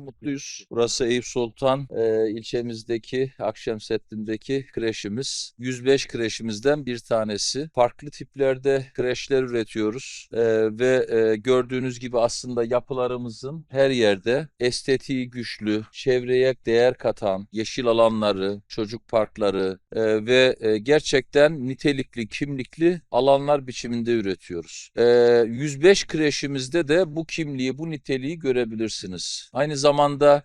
Mutluyuz. Burası Eyüp Sultan e, ilçemizdeki Akşemseddin'deki kreşimiz. 105 kreşimizden bir tanesi. Farklı tiplerde kreşler üretiyoruz E, ve e, gördüğünüz gibi aslında yapılarımızın her yerde estetiği güçlü, çevreye değer katan, yeşil alanları, çocuk parkları e, ve e, gerçekten nitelikli, kimlikli alanlar biçiminde üretiyoruz. E, 105 kreşimizde de bu kimliği, bu niteliği görebilirsiniz. Aynı zamanda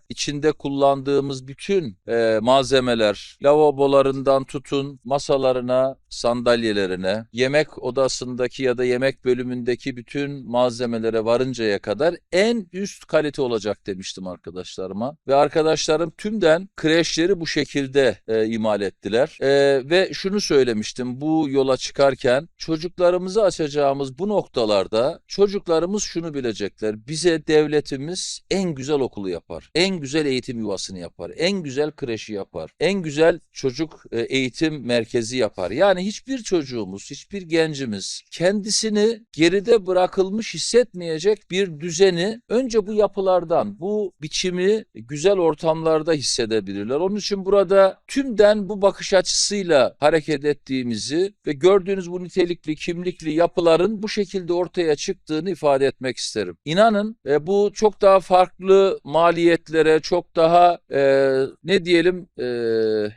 içinde kullandığımız bütün e, malzemeler, lavabolarından tutun masalarına, sandalyelerine, yemek odasındaki ya da yemek bölümündeki bütün malzemelere varıncaya kadar en üst kalite olacak demiştim arkadaşlarıma. Ve arkadaşlarım tümden kreşleri bu şekilde e, imal ettiler. E, ve şunu söylemiştim bu yola çıkarken çocuklarımızı açacağımız bu noktalarda çocuklarımız şunu bilecekler. Bize devletimiz en güzel okulu yapar. En güzel eğitim yuvasını yapar. En güzel kreşi yapar. En güzel çocuk e, eğitim merkezi yapar. Yani hiçbir çocuğumuz, hiçbir gencimiz kendisini geride bırakılmış hissetmeyecek bir düzeni önce bu yapılardan, bu biçimi güzel ortamlarda hissedebilirler. Onun için burada tümden bu bakış açısıyla hareket ettiğimizi ve gördüğünüz bu nitelikli, kimlikli yapıların bu şekilde ortaya çıktığını ifade etmek isterim. İnanın e, bu çok daha farklı maliyetlere, çok daha e, ne diyelim e, e,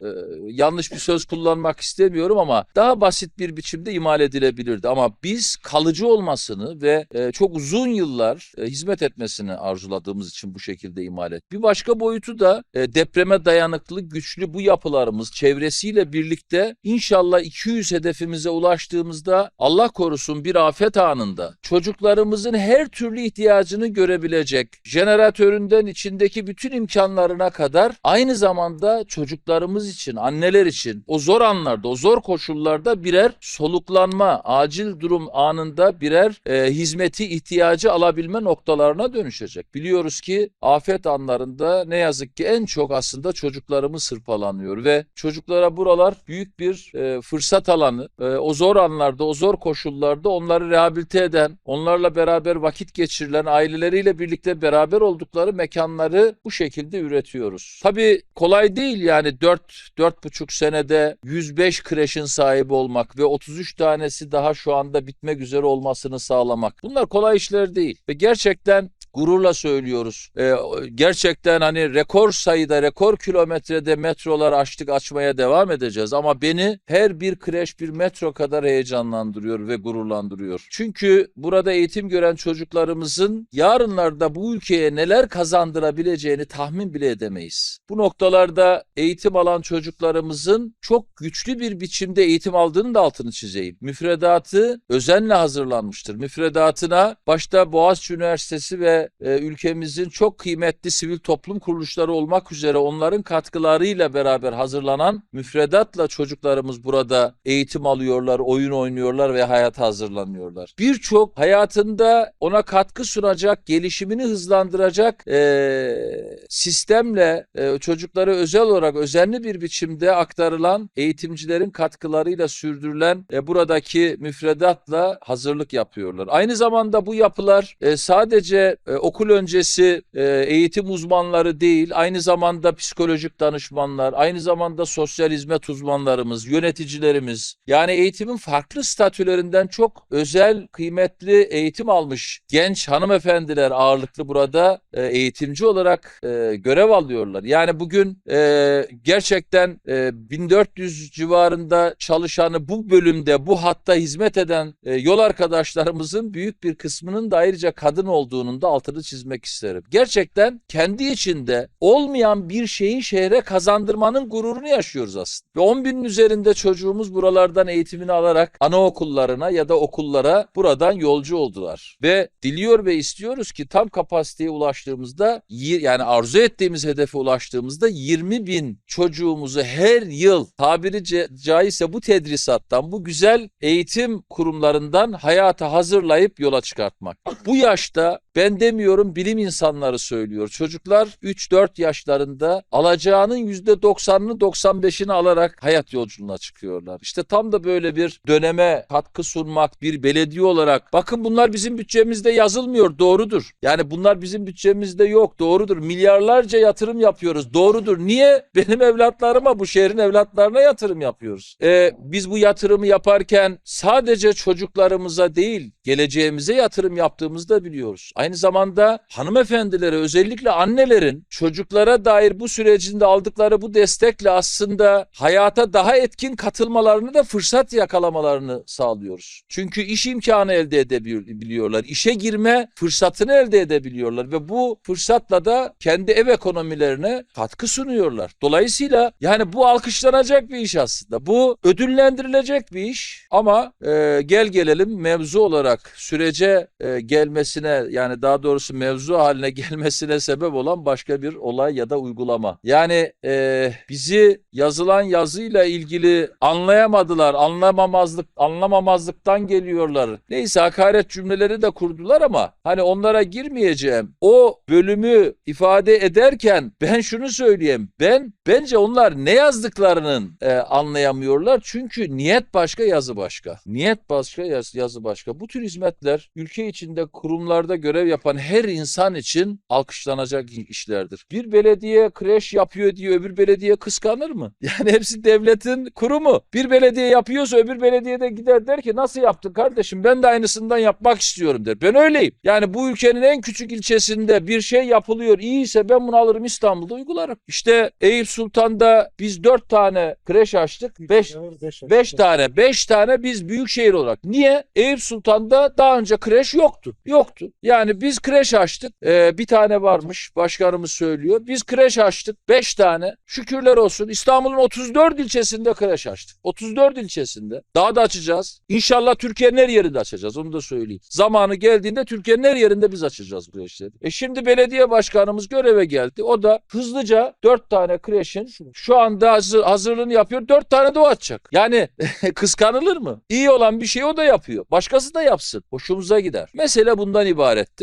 yanlış bir söz kullanmak istemiyorum ama daha basit bir biçimde imal edilebilirdi. Ama biz kalıcı olmasını ve e, çok uzun yıllar e, hizmet etmesini arzuladığımız için bu şekilde imal et. Bir başka boyutu da e, depreme dayanıklı, güçlü bu yapılarımız çevresiyle birlikte inşallah 200 hedefimize ulaştığımızda Allah korusun bir afet anında çocuklarımızın her türlü ihtiyacını görebilecek jeneratöründen içindeki bütün imkanlarına kadar aynı zamanda çocuklarımız için, anneler için o zor anlarda, o zor koşullarda birer soluklanma, acil durum anında birer e, hizmeti, ihtiyacı alabilme noktalarına dönüşecek. Biliyoruz ki afet anlarında ne yazık ki en çok aslında çocuklarımız hırpalanıyor ve çocuklara buralar büyük bir e, fırsat alanı. E, o zor anlarda, o zor koşullarda onları rehabilite eden, onlarla beraber vakit geçirilen, aileleriyle birlikte beraber oldukları mekanları bu şekilde üretiyoruz. Tabii kolay değil yani 4 4,5 senede 105 kreşin sahibi olmak ve 33 tanesi daha şu anda bitmek üzere olmasını sağlamak. Bunlar kolay işler değil ve gerçekten gururla söylüyoruz. Ee, gerçekten hani rekor sayıda, rekor kilometrede metrolar açtık, açmaya devam edeceğiz. Ama beni her bir kreş bir metro kadar heyecanlandırıyor ve gururlandırıyor. Çünkü burada eğitim gören çocuklarımızın yarınlarda bu ülkeye neler kazandırabileceğini tahmin bile edemeyiz. Bu noktalarda eğitim alan çocuklarımızın çok güçlü bir biçimde eğitim aldığını da altını çizeyim. Müfredatı özenle hazırlanmıştır. Müfredatına başta Boğaziçi Üniversitesi ve e, ülkemizin çok kıymetli sivil toplum kuruluşları olmak üzere onların katkılarıyla beraber hazırlanan müfredatla çocuklarımız burada eğitim alıyorlar, oyun oynuyorlar ve hayata hazırlanıyorlar. Birçok hayatında ona katkı sunacak, gelişimini hızlandıracak e, sistemle e, çocuklara özel olarak özenli bir biçimde aktarılan eğitimcilerin katkılarıyla sürdürülen e, buradaki müfredatla hazırlık yapıyorlar. Aynı zamanda bu yapılar e, sadece e, okul öncesi e, eğitim uzmanları değil, aynı zamanda psikolojik danışmanlar, aynı zamanda sosyal hizmet uzmanlarımız, yöneticilerimiz, yani eğitimin farklı statülerinden çok özel, kıymetli eğitim almış genç hanımefendiler ağırlıklı burada e, eğitimci olarak e, görev alıyorlar. Yani bugün e, gerçekten e, 1400 civarında çalışanı bu bölümde, bu hatta hizmet eden e, yol arkadaşlarımızın büyük bir kısmının da ayrıca kadın olduğunun da altını çizmek isterim. Gerçekten kendi içinde olmayan bir şeyi şehre kazandırmanın gururunu yaşıyoruz aslında. Ve 10 binin üzerinde çocuğumuz buralardan eğitimini alarak anaokullarına ya da okullara buradan yolcu oldular. Ve diliyor ve istiyoruz ki tam kapasiteye ulaştığımızda yani arzu ettiğimiz hedefe ulaştığımızda 20 bin çocuğumuzu her yıl tabiri ca- caizse bu tedrisattan bu güzel eğitim kurumlarından hayata hazırlayıp yola çıkartmak. Bu yaşta ben demiyorum bilim insanları söylüyor. Çocuklar 3-4 yaşlarında alacağının %90'ını 95'ini alarak hayat yolculuğuna çıkıyorlar. İşte tam da böyle bir döneme katkı sunmak bir belediye olarak bakın bunlar bizim bütçemizde yazılmıyor doğrudur. Yani bunlar bizim bütçemizde yok doğrudur. Milyarlarca yatırım yapıyoruz doğrudur. Niye? Benim evlatlarıma bu şehrin evlatlarına yatırım yapıyoruz. Ee, biz bu yatırımı yaparken sadece çocuklarımıza değil geleceğimize yatırım yaptığımızı da biliyoruz. Aynı zamanda hanımefendilere özellikle annelerin çocuklara dair bu sürecinde aldıkları bu destekle aslında hayata daha etkin katılmalarını da fırsat yakalamalarını sağlıyoruz. Çünkü iş imkanı elde edebiliyorlar. İşe girme fırsatını elde edebiliyorlar ve bu fırsatla da kendi ev ekonomilerine katkı sunuyorlar. Dolayısıyla yani bu alkışlanacak bir iş aslında. Bu ödüllendirilecek bir iş ama e, gel gelelim mevzu olarak sürece e, gelmesine yani daha doğrusu mevzu haline gelmesine sebep olan başka bir olay ya da uygulama. Yani e, bizi yazılan yazıyla ilgili anlayamadılar, anlamamazlık, anlamamazlıktan geliyorlar. Neyse hakaret cümleleri de kurdular ama hani onlara girmeyeceğim. O bölümü ifade ederken ben şunu söyleyeyim. Ben bence onlar ne yazdıklarının e, anlayamıyorlar. Çünkü niyet başka, yazı başka. Niyet başka, yaz, yazı başka. Bu tür hizmetler ülke içinde kurumlarda görev yapan her insan için alkışlanacak işlerdir. Bir belediye kreş yapıyor diye öbür belediye kıskanır mı? Yani hepsi devletin kurumu. Bir belediye yapıyorsa öbür belediye de gider der ki nasıl yaptın kardeşim ben de aynısından yapmak istiyorum der. Ben öyleyim. Yani bu ülkenin en küçük ilçesinde bir şey yapılıyor iyiyse ben bunu alırım İstanbul'da uygularım. İşte Eyüp Sultan'da biz dört tane kreş açtık. Beş, beş tane. Beş tane biz büyük şehir olarak. Niye? Eyüp Sultan'da daha önce kreş yoktu. Yoktu. Yani biz kreş açtık. Ee, bir tane varmış. Başkanımız söylüyor. Biz kreş açtık. Beş tane. Şükürler olsun. İstanbul'un 34 ilçesinde kreş açtık. 34 ilçesinde. Daha da açacağız. İnşallah Türkiye'nin her yerinde açacağız. Onu da söyleyeyim. Zamanı geldiğinde Türkiye'nin her yerinde biz açacağız kreşleri. E şimdi belediye başkanımız göreve geldi. O da hızlıca dört tane kreşin şu anda hazır, hazırlığını yapıyor. Dört tane de o açacak. Yani kıskanılır mı? İyi olan bir şey o da yapıyor. Başkası da yapsın. Hoşumuza gider. Mesele bundan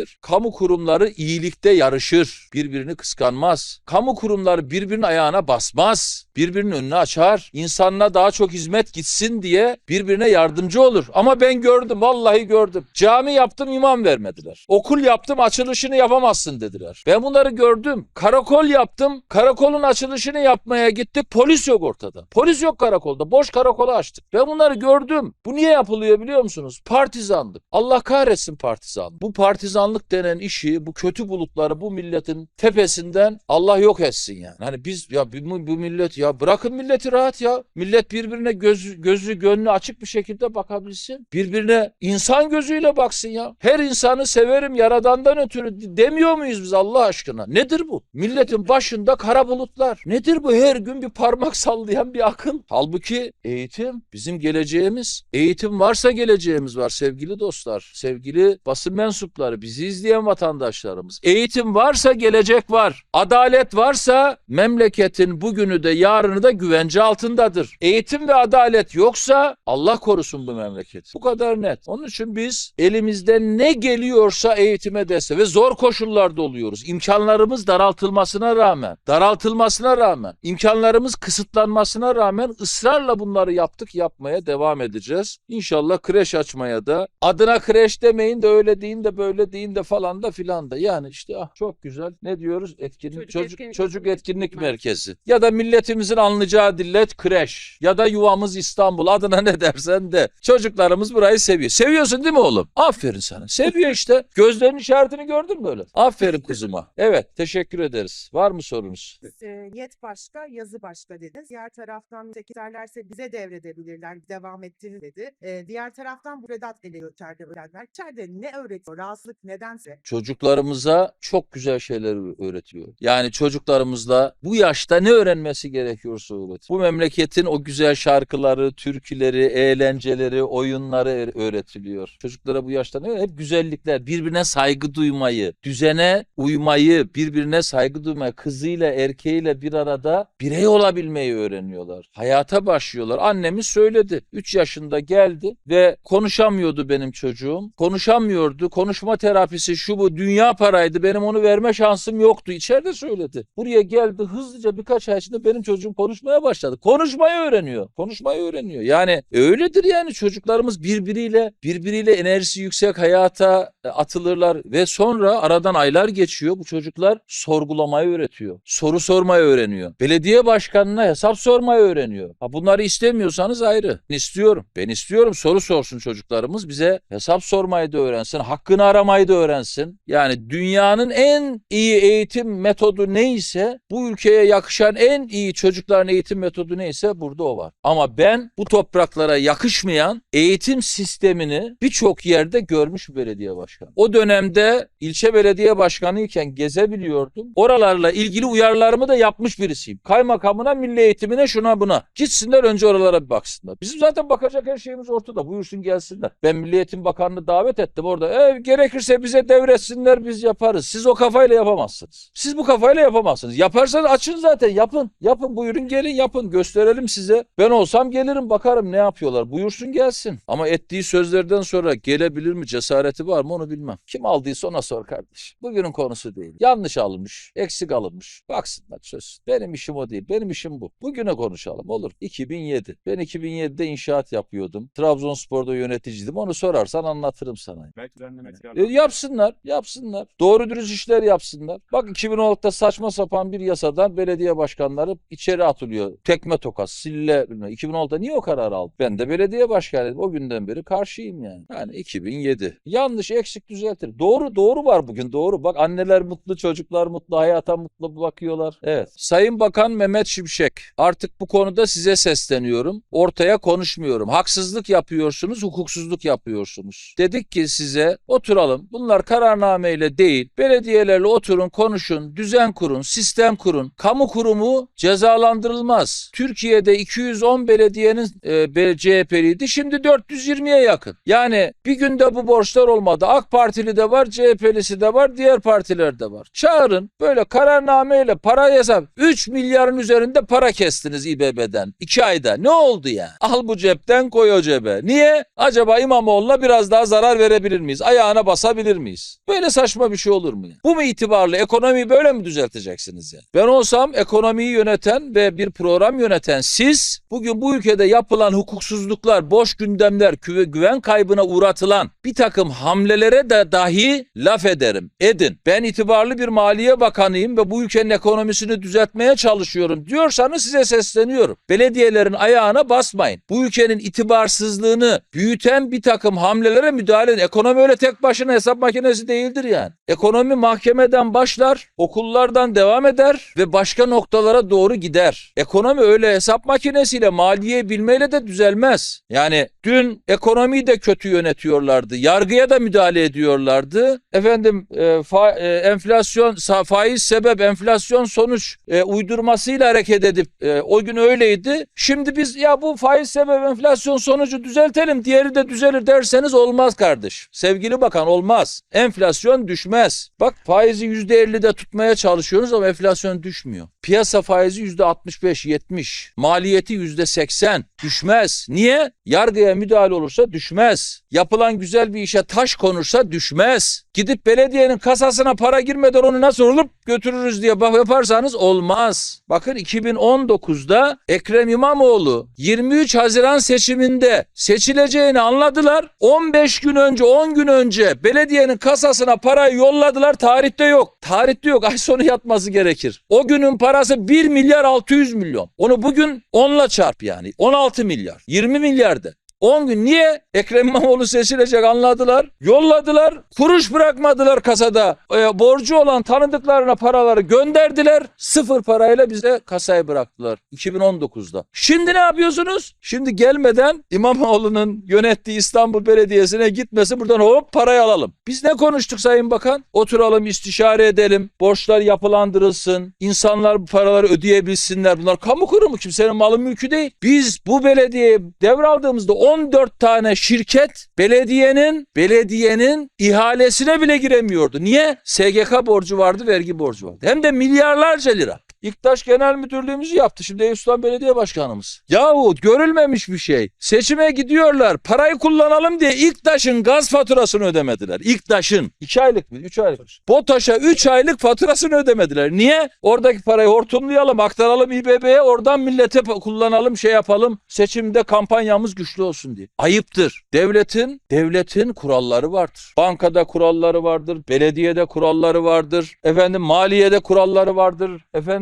ibarettir. Kamu kurumları iyilikte yarışır. Birbirini kıskanmaz. Kamu kurumları birbirinin ayağına basmaz. Birbirinin önünü açar. İnsanına daha çok hizmet gitsin diye birbirine yardımcı olur. Ama ben gördüm. Vallahi gördüm. Cami yaptım imam vermediler. Okul yaptım açılışını yapamazsın dediler. Ben bunları gördüm. Karakol yaptım. Karakolun açılışını yapmaya gittik. Polis yok ortada. Polis yok karakolda. Boş karakolu açtık. Ben bunları gördüm. Bu niye yapılıyor biliyor musunuz? Partizanlık. Allah kahretsin partizanlık. Bu partizanlık denen işi, bu kötü bulutları bu milletin tepesinden Allah yok etsin yani. Hani biz ya bu, bu millet ya bırakın milleti rahat ya. Millet birbirine gözü, gözü gönlü açık bir şekilde bakabilsin. Birbirine insan gözüyle baksın ya. Her insanı severim yaradandan ötürü demiyor muyuz biz Allah aşkına? Nedir bu? Milletin başında kara bulutlar. Nedir bu? Her gün bir parmak sallayan bir akıl. Halbuki eğitim bizim geleceğimiz. Eğitim varsa geleceğimiz var sevgili dostlar. Sevgili basın mensupları, bizi izleyen vatandaşlarımız. Eğitim varsa gelecek var. Adalet varsa memleketin bugünü de yarını da güvence altındadır. Eğitim ve adalet yoksa Allah korusun bu memleket. Bu kadar net. Onun için biz elimizden ne geliyorsa eğitime destek ve zor koşullarda oluyoruz. İmkanlarımız daraltılmasına rağmen, daraltılmasına rağmen, imkanlarımız kısıtlanmasına rağmen ısrarla bunları yaptık, yapmaya devam edeceğiz. İnşallah kreş açmaya da adına kreş demeyin de öyle deyin de böyle deyin de falan da filan da. Yani işte ah çok güzel. Ne diyoruz? Etkinlik Çocuk çocuk etkinlik çocuk merkezi. etkinlik merkezi. Ya da milletimizin anlayacağı dillet kreş ya da yuvamız İstanbul adına ne dersen de. Çocuklarımız burayı seviyor. Seviyorsun değil mi oğlum? Aferin sana. Seviyor işte. Gözlerinin işaretini gördün mü öyle? Aferin kuzuma. Evet teşekkür ederiz. Var mı sorunuz? e, niyet başka, yazı başka dediniz. Diğer taraftan sekreterlerse bize devredebilirler, devam ettirir dedi. E, diğer taraftan Vedat geliyor içeride öğrenler. İçeride ne öğretiyor? Rahatsızlık nedense. Çocuklarımıza çok güzel şeyler öğretiyor. Yani çocuklarımızla bu yaşta ne öğrenmesi gerekiyorsa öğret. Bu memleketin o güzel şarkıları, türküleri, eğlenceleri, oyunları öğ- öğretiliyor. Çocuklara bu yaşta ne? Hep güzellikler, birbirine saygı duymayı, düzene uymayı, birbirine saygı duymayı, kızıyla erkeğiyle bir arada birey olabilmeyi öğreniyorlar. Hayata başlıyorlar. Annemiz söyledi. 3 yaşında geldi ve konuşamıyordu benim çocuğum. Konuşamıyordu. Konuşma terapi terapisi şu bu dünya paraydı. Benim onu verme şansım yoktu. İçeride söyledi. Buraya geldi hızlıca birkaç ay içinde benim çocuğum konuşmaya başladı. Konuşmayı öğreniyor. Konuşmayı öğreniyor. Yani öyledir yani çocuklarımız birbiriyle birbiriyle enerjisi yüksek hayata e, atılırlar ve sonra aradan aylar geçiyor. Bu çocuklar sorgulamayı öğretiyor. Soru sormayı öğreniyor. Belediye başkanına hesap sormayı öğreniyor. Ha bunları istemiyorsanız ayrı. Ben istiyorum. Ben istiyorum soru sorsun çocuklarımız. Bize hesap sormayı da öğrensin. Hakkını aramayı da öğrensin. Yani dünyanın en iyi eğitim metodu neyse bu ülkeye yakışan en iyi çocukların eğitim metodu neyse burada o var. Ama ben bu topraklara yakışmayan eğitim sistemini birçok yerde görmüş bir belediye başkanı. O dönemde ilçe belediye başkanı iken gezebiliyordum. Oralarla ilgili uyarılarımı da yapmış birisiyim. Kaymakamına, milli eğitimine, şuna buna. Gitsinler önce oralara bir baksınlar. Bizim zaten bakacak her şeyimiz ortada. Buyursun gelsinler. Ben Milli Eğitim Bakanı'nı davet ettim orada. E, gerekirse bize devretsinler biz yaparız. Siz o kafayla yapamazsınız. Siz bu kafayla yapamazsınız. Yaparsanız açın zaten yapın. Yapın buyurun gelin yapın. Gösterelim size. Ben olsam gelirim bakarım ne yapıyorlar. Buyursun gelsin. Ama ettiği sözlerden sonra gelebilir mi cesareti var mı onu bilmem. Kim aldıysa ona sor kardeş. Bugünün konusu değil. Yanlış alınmış, eksik alınmış. Baksınlar söz. Benim işim o değil. Benim işim bu. Bugüne konuşalım olur. 2007. Ben 2007'de inşaat yapıyordum. Trabzonspor'da yöneticiydim. Onu sorarsan anlatırım sana. Belki düzenleme E, yapsınlar, yapsınlar. Doğru dürüst işler yapsınlar. Bak 2016'da saçma sapan bir yasadan belediye başkanları içeri atılıyor. Tekme tokat, sille bilmem. 2016'da niye o karar aldı? Ben de belediye başkanıydım. O günden beri karşıyım yani. Yani 2007. Yanlış, eksik düzeltir. Doğru, doğru var bugün. Doğru. Bak anneler mutlu, çocuklar mutlu, hayata mutlu bakıyorlar. Evet. Sayın Bakan Mehmet Şimşek. Artık bu konuda size sesleniyorum. Ortaya konuşmuyorum. Haksızlık yapıyorsunuz, hukuksuzluk yapıyorsunuz. Dedik ki size oturalım. Bunlar kararnameyle değil. Belediyelerle oturun, konuşun, düzen kurun, sistem kurun. Kamu kurumu cezalandırılmaz. Türkiye'de 210 belediyenin e, CHP'liydi. Şimdi 420'ye yakın. Yani bir günde bu borçlar olmadı. AK Partili de var, CHP'lisi de var, diğer partiler de var. Çağırın. Böyle kararnameyle para hesap. 3 milyarın üzerinde para kestiniz İBB'den. 2 ayda. Ne oldu ya? Al bu cepten koy o cebe. Niye? Acaba İmamoğlu'na biraz daha zarar verebilir miyiz? Ayağına basabilir miyiz? Böyle saçma bir şey olur mu ya? Bu mu itibarlı? Ekonomiyi böyle mi düzelteceksiniz yani? Ben olsam ekonomiyi yöneten ve bir program yöneten siz bugün bu ülkede yapılan hukuksuzluklar, boş gündemler, güven kaybına uğratılan bir takım hamlelere de dahi laf ederim. Edin. Ben itibarlı bir maliye bakanıyım ve bu ülkenin ekonomisini düzeltmeye çalışıyorum diyorsanız size sesleniyorum. Belediyelerin ayağına basmayın. Bu ülkenin itibarsızlığını büyüten bir takım hamlelere müdahale edin. Ekonomi öyle tek başına hesap makinesi değildir yani. Ekonomi mahkemeden başlar, okullardan devam eder ve başka noktalara doğru gider. Ekonomi öyle hesap makinesiyle, maliye bilmeyle de düzelmez. Yani dün ekonomiyi de kötü yönetiyorlardı. Yargıya da müdahale ediyorlardı. Efendim e, fa- e, enflasyon, sa- faiz sebep, enflasyon sonuç e, uydurmasıyla hareket edip e, o gün öyleydi. Şimdi biz ya bu faiz sebep, enflasyon sonucu düzeltelim, diğeri de düzelir derseniz olmaz kardeş. Sevgili bakan olmaz. Enflasyon düşmez. Bak faizi %50'de tutmaya çalışıyoruz ama enflasyon düşmüyor. Piyasa faizi %65-70. Maliyeti %80. Düşmez. Niye? Yargıya müdahale olursa düşmez. Yapılan güzel bir işe taş konursa düşmez. Gidip belediyenin kasasına para girmeden onu nasıl olup götürürüz diye yaparsanız olmaz. Bakın 2019'da Ekrem İmamoğlu 23 Haziran seçiminde seçileceğini anladılar. 15 gün önce 10 gün önce belediyenin kasasına parayı yolladılar. Tarihte yok. Tarihte yok. Ay sonu yatması gerekir. O günün parası 1 milyar 600 milyon. Onu bugün 10'la çarp yani. 16 milyar. 20 milyardı. 10 gün niye? Ekrem İmamoğlu seçilecek anladılar. Yolladılar. Kuruş bırakmadılar kasada. E, borcu olan tanıdıklarına paraları gönderdiler. Sıfır parayla bize kasayı bıraktılar. 2019'da. Şimdi ne yapıyorsunuz? Şimdi gelmeden İmamoğlu'nun yönettiği İstanbul Belediyesi'ne gitmesi buradan hop parayı alalım. Biz ne konuştuk Sayın Bakan? Oturalım istişare edelim. Borçlar yapılandırılsın. İnsanlar bu paraları ödeyebilsinler. Bunlar kamu kurumu. Kimsenin malı mülkü değil. Biz bu belediyeye devraldığımızda 14 tane şirket belediyenin belediyenin ihalesine bile giremiyordu. Niye? SGK borcu vardı, vergi borcu vardı. Hem de milyarlarca lira. İktaş Genel Müdürlüğümüzü yaptı. Şimdi Eyüp Sultan Belediye Başkanımız. Yahu görülmemiş bir şey. Seçime gidiyorlar. Parayı kullanalım diye İktaş'ın gaz faturasını ödemediler. İktaş'ın. 2 aylık mı? 3 aylık. BOTAŞ'a 3 aylık faturasını ödemediler. Niye? Oradaki parayı hortumlayalım, aktaralım İBB'ye, oradan millete kullanalım, şey yapalım. Seçimde kampanyamız güçlü olsun diye. Ayıptır. Devletin, devletin kuralları vardır. Bankada kuralları vardır, belediyede kuralları vardır, efendim maliyede kuralları vardır,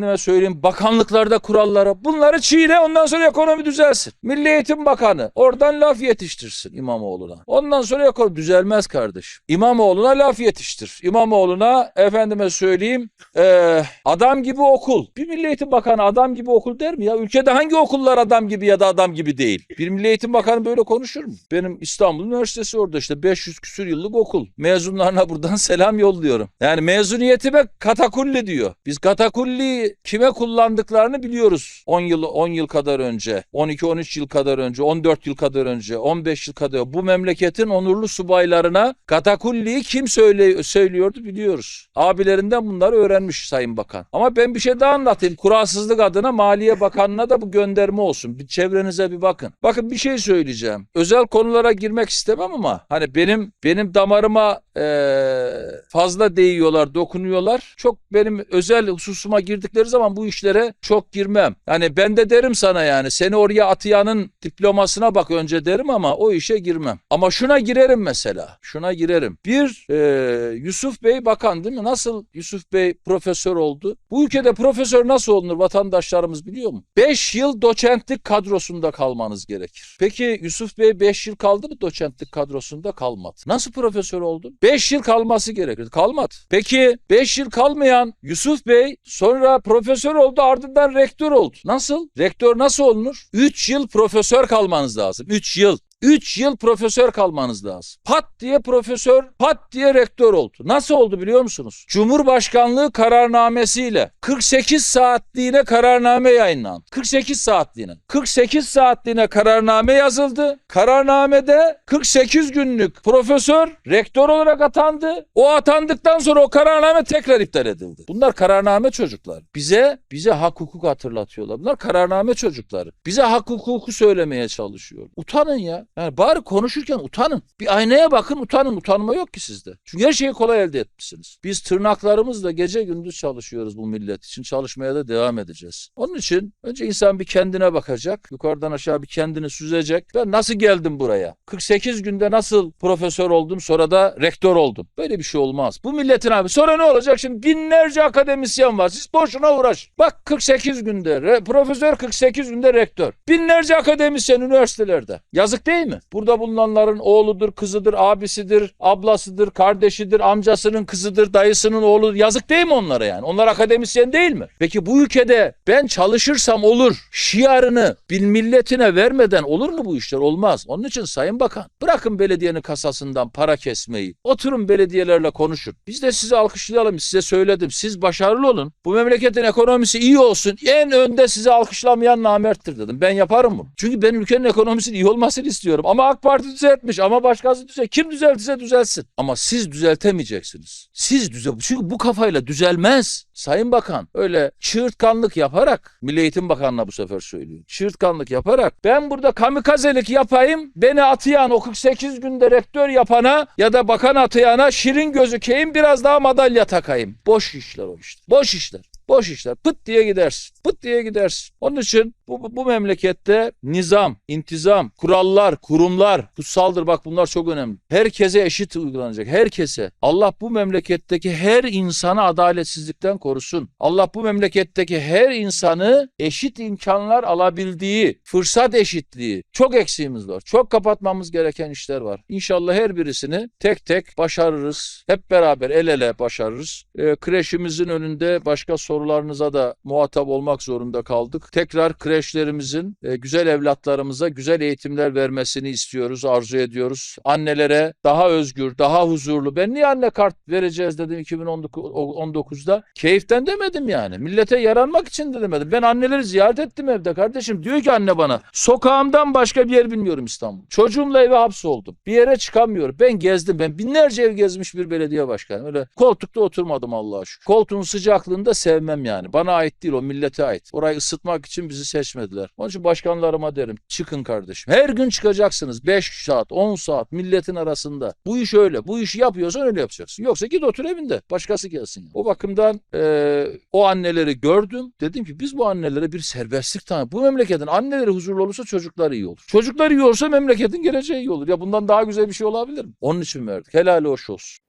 efendime söyleyeyim bakanlıklarda kuralları. Bunları çiğne ondan sonra ekonomi düzelsin. Milli Eğitim Bakanı oradan laf yetiştirsin İmamoğlu'na. Ondan sonra ekonomi düzelmez kardeşim. İmamoğlu'na laf yetiştir. İmamoğlu'na efendime söyleyeyim eee, adam gibi okul. Bir Milli Eğitim Bakanı adam gibi okul der mi ya? Ülkede hangi okullar adam gibi ya da adam gibi değil? Bir Milli Eğitim Bakanı böyle konuşur mu? Benim İstanbul Üniversitesi orada işte 500 küsür yıllık okul. Mezunlarına buradan selam yolluyorum. Yani mezuniyetime katakulli diyor. Biz katakulli kime kullandıklarını biliyoruz. 10 yıl 10 yıl kadar önce, 12 13 yıl kadar önce, 14 yıl kadar önce, 15 yıl kadar bu memleketin onurlu subaylarına katakulliyi kim söyle, söylüyordu biliyoruz. Abilerinden bunları öğrenmiş Sayın Bakan. Ama ben bir şey daha anlatayım. Kuralsızlık adına Maliye Bakanlığı'na da bu gönderme olsun. Bir çevrenize bir bakın. Bakın bir şey söyleyeceğim. Özel konulara girmek istemem ama hani benim benim damarıma eee, fazla değiyorlar, dokunuyorlar. Çok benim özel hususuma girdikleri zaman bu işlere çok girmem. Yani ben de derim sana yani seni oraya atayanın diplomasına bak önce derim ama o işe girmem. Ama şuna girerim mesela. Şuna girerim. Bir eee, Yusuf Bey bakan değil mi? Nasıl Yusuf Bey profesör oldu? Bu ülkede profesör nasıl olunur vatandaşlarımız biliyor mu? 5 yıl doçentlik kadrosunda kalmanız gerekir. Peki Yusuf Bey 5 yıl kaldı mı doçentlik kadrosunda kalmadı. Nasıl profesör oldu? 5 yıl kalması gerekir. Kalmadı. Peki 5 yıl kalmayan Yusuf Bey sonra profesör oldu ardından rektör oldu. Nasıl? Rektör nasıl olunur? 3 yıl profesör kalmanız lazım. 3 yıl. 3 yıl profesör kalmanız lazım. Pat diye profesör, pat diye rektör oldu. Nasıl oldu biliyor musunuz? Cumhurbaşkanlığı kararnamesiyle 48 saatliğine kararname yayınlandı. 48 saatliğine. 48 saatliğine kararname yazıldı. Kararnamede 48 günlük profesör rektör olarak atandı. O atandıktan sonra o kararname tekrar iptal edildi. Bunlar kararname çocuklar. Bize bize hak hukuk hatırlatıyorlar. Bunlar kararname çocukları. Bize hak hukuku söylemeye çalışıyor. Utanın ya. Yani bari konuşurken utanın. Bir aynaya bakın utanın. Utanma yok ki sizde. Çünkü her şeyi kolay elde etmişsiniz. Biz tırnaklarımızla gece gündüz çalışıyoruz bu millet için. Çalışmaya da devam edeceğiz. Onun için önce insan bir kendine bakacak. Yukarıdan aşağı bir kendini süzecek. Ben nasıl geldim buraya? 48 günde nasıl profesör oldum sonra da rektör oldum. Böyle bir şey olmaz. Bu milletin abi. Sonra ne olacak? Şimdi binlerce akademisyen var. Siz boşuna uğraş. Bak 48 günde re- profesör 48 günde rektör. Binlerce akademisyen üniversitelerde. Yazık değil mi? Burada bulunanların oğludur, kızıdır, abisidir, ablasıdır, kardeşidir, amcasının kızıdır, dayısının oğludur. Yazık değil mi onlara yani? Onlar akademisyen değil mi? Peki bu ülkede ben çalışırsam olur şiarını bil milletine vermeden olur mu bu işler? Olmaz. Onun için Sayın Bakan bırakın belediyenin kasasından para kesmeyi. Oturun belediyelerle konuşun. Biz de sizi alkışlayalım. Size söyledim. Siz başarılı olun. Bu memleketin ekonomisi iyi olsun. En önde sizi alkışlamayan namerttir dedim. Ben yaparım bunu. Çünkü ben ülkenin ekonomisinin iyi olmasını istiyorum. Ama AK Parti düzeltmiş. Ama başkası düzel. Kim düzeltirse düzelsin. Ama siz düzeltemeyeceksiniz. Siz düzel. Çünkü bu kafayla düzelmez. Sayın Bakan öyle çığırtkanlık yaparak Milli Eğitim Bakanı'na bu sefer söylüyor. Çığırtkanlık yaparak ben burada kamikazelik yapayım beni atayan o 48 günde rektör yapana ya da bakan atayana şirin gözükeyim biraz daha madalya takayım. Boş işler o işte. Boş işler. Boş işler. Pıt diye gidersin. Pıt diye gidersin. Onun için bu, bu, memlekette nizam, intizam, kurallar, kurumlar kutsaldır. Bak bunlar çok önemli. Herkese eşit uygulanacak. Herkese. Allah bu memleketteki her insanı adaletsizlikten korusun. Allah bu memleketteki her insanı eşit imkanlar alabildiği, fırsat eşitliği. Çok eksiğimiz var. Çok kapatmamız gereken işler var. İnşallah her birisini tek tek başarırız. Hep beraber el ele başarırız. Ee, kreşimizin önünde başka sorularınıza da muhatap olmak zorunda kaldık. Tekrar kreş kreşlerimizin e, güzel evlatlarımıza güzel eğitimler vermesini istiyoruz, arzu ediyoruz. Annelere daha özgür, daha huzurlu. Ben niye anne kart vereceğiz dedim 2019'da. Keyiften demedim yani. Millete yaranmak için de demedim. Ben anneleri ziyaret ettim evde kardeşim. Diyor ki anne bana sokağımdan başka bir yer bilmiyorum İstanbul. Çocuğumla eve hapsoldum. Bir yere çıkamıyorum. Ben gezdim. Ben binlerce ev gezmiş bir belediye başkanı. Öyle koltukta oturmadım Allah'a şükür. Koltuğun sıcaklığını da sevmem yani. Bana ait değil o millete ait. Orayı ısıtmak için bizi seçmediler. Onun için başkanlarıma derim çıkın kardeşim. Her gün çıkacaksınız. 5 saat 10 saat milletin arasında. Bu iş öyle. Bu işi yapıyorsan öyle yapacaksın. Yoksa git otur evinde. Başkası gelsin. O bakımdan eee, o anneleri gördüm. Dedim ki biz bu annelere bir serbestlik tanı. Bu memleketin anneleri huzurlu olursa çocuklar iyi olur. Çocuklar iyi olursa memleketin geleceği iyi olur. Ya bundan daha güzel bir şey olabilir mi? Onun için verdik. Helali hoş olsun.